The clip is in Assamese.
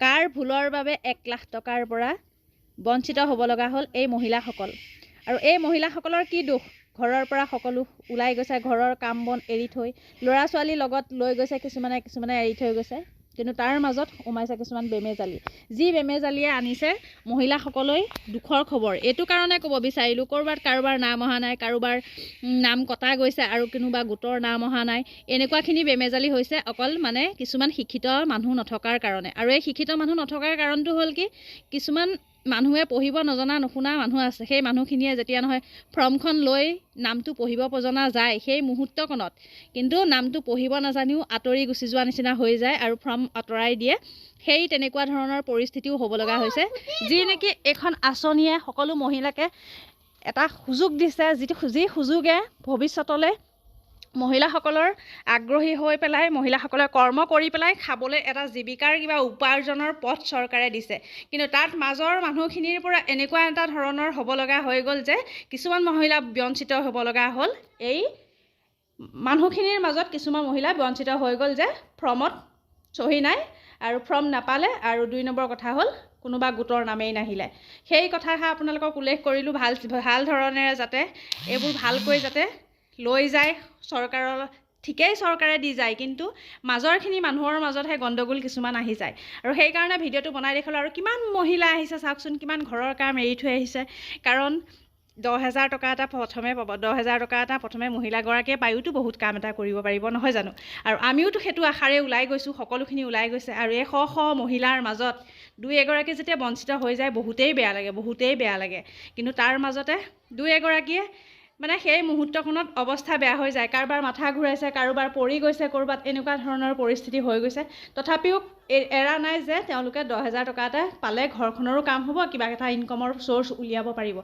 কাৰ ভুলৰ বাবে এক লাখ টকাৰ পৰা বঞ্চিত হ'ব লগা হ'ল এই মহিলাসকল? আৰু এই মহিলাসকলৰ কি দুখ ঘৰৰ পৰা সকলো ওলাই গৈছে ঘৰৰ কাম বন এৰি থৈ ল'ৰা ছোৱালীৰ লগত লৈ গৈছে কিছুমানে কিছুমানে এৰি থৈ গৈছে। কিন্তু তাৰ মাজত সোমাইছে কিছুমান বেমেজালি। যি বেমেজালিয়ে আনিছে মহিলাসকলৈ দুখৰ খবৰ। এইটো কাৰণে ক'ব বিচাৰিলোঁ ক'ৰবাত কাৰোবাৰ নাম অহা নাই কাৰোবাৰ নাম কটা গৈছে আৰু কোনোবা গোটৰ নাম অহা নাই এনেকুৱাখিনি বেমেজালি হৈছে অকল মানে কিছুমান শিক্ষিত মানুহ নথকাৰ কাৰণে। আৰু এই শিক্ষিত মানুহ নথকাৰ কাৰণটো হ'ল কি কিছুমান মানুহে পঢ়িব নজনা নুশুনা মানুহ আছে। সেই মানুহখিনিয়ে যেতিয়া নহয় ফৰ্মখন লৈ নামটো পঢ়িব পজনা যায় সেই মুহূৰ্তকণত। কিন্তু নামটো পঢ়িব নাজানিও আঁতৰি গুচি যোৱা নিচিনা হৈ যায় আৰু ফৰ্ম আঁতৰাই দিয়ে। সেই তেনেকুৱা ধৰণৰ পৰিস্থিতিও হ'ব লগা হৈছে। যি নেকি এইখন আঁচনিয়ে সকলো মহিলাকে এটা সুযোগ দিছে যিটো যি সুযোগে ভৱিষ্যতলৈ মহিলাসকলৰ আগ্ৰহী হৈ পেলাই মহিলাসকলে কৰ্ম কৰি পেলাই খাবলৈ এটা জীৱিকাৰ কিবা উপাৰ্জনৰ পথ চৰকাৰে দিছে। কিন্তু তাত মাজৰ মানুহখিনিৰ পৰা এনেকুৱা এটা ধৰণৰ হ'ব লগা হৈ গ'ল যে কিছুমান মহিলা বঞ্চিত হ'ব লগা হ'ল। এই মানুহখিনিৰ মাজত কিছুমান মহিলা বঞ্চিত হৈ গ'ল যে ফৰ্মত চহী নাই আৰু ফৰ্ম নাপালে আৰু দুই নম্বৰ কথা হ'ল কোনোবা গোটৰ নামেই নাহিলে। সেই কথাষাৰ আপোনালোকক উল্লেখ কৰিলোঁ ভাল ভাল ধৰণেৰে যাতে এইবোৰ ভালকৈ যাতে লৈ যায় চৰকাৰৰ ঠিকেই চৰকাৰে দি যায় কিন্তু মাজৰখিনি মানুহৰ মাজতহে গণ্ডগোল কিছুমান আহি যায়। আৰু সেইকাৰণে ভিডিঅ'টো বনাই দেখালোঁ আৰু কিমান মহিলা আহিছে চাওকচোন কিমান ঘৰৰ কাম এৰি থৈ আহিছে। কাৰণ দহ হেজাৰ টকা এটা প্ৰথমে পাব দহ হেজাৰ টকা এটা প্ৰথমে মহিলাগৰাকীয়ে পায়োতো বহুত কাম এটা কৰিব পাৰিব নহয় জানো? আৰু আমিওতো সেইটো আশাৰে ওলাই গৈছোঁ সকলোখিনি ওলাই গৈছে আৰু এই শ শ মহিলাৰ মাজত দুই এগৰাকী যেতিয়া বঞ্চিত হৈ যায় বহুতেই বেয়া লাগে বহুতেই বেয়া লাগে। কিন্তু তাৰ মাজতে দুই এগৰাকীয়ে মানে সেই মুহূৰ্তখনত অৱস্থা বেয়া হৈ যায়। কাৰোবাৰ মাথা ঘূৰাইছে কাৰোবাৰ পৰি গৈছে ক'ৰবাত এনেকুৱা ধৰণৰ পৰিস্থিতি হৈ গৈছে। তথাপিও এৰা নাই যে তেওঁলোকে দহ হেজাৰ টকা এটা পালে ঘৰখনৰো কাম হ'ব কিবা এটা ইনকমৰ চ'ৰ্চ উলিয়াব পাৰিব।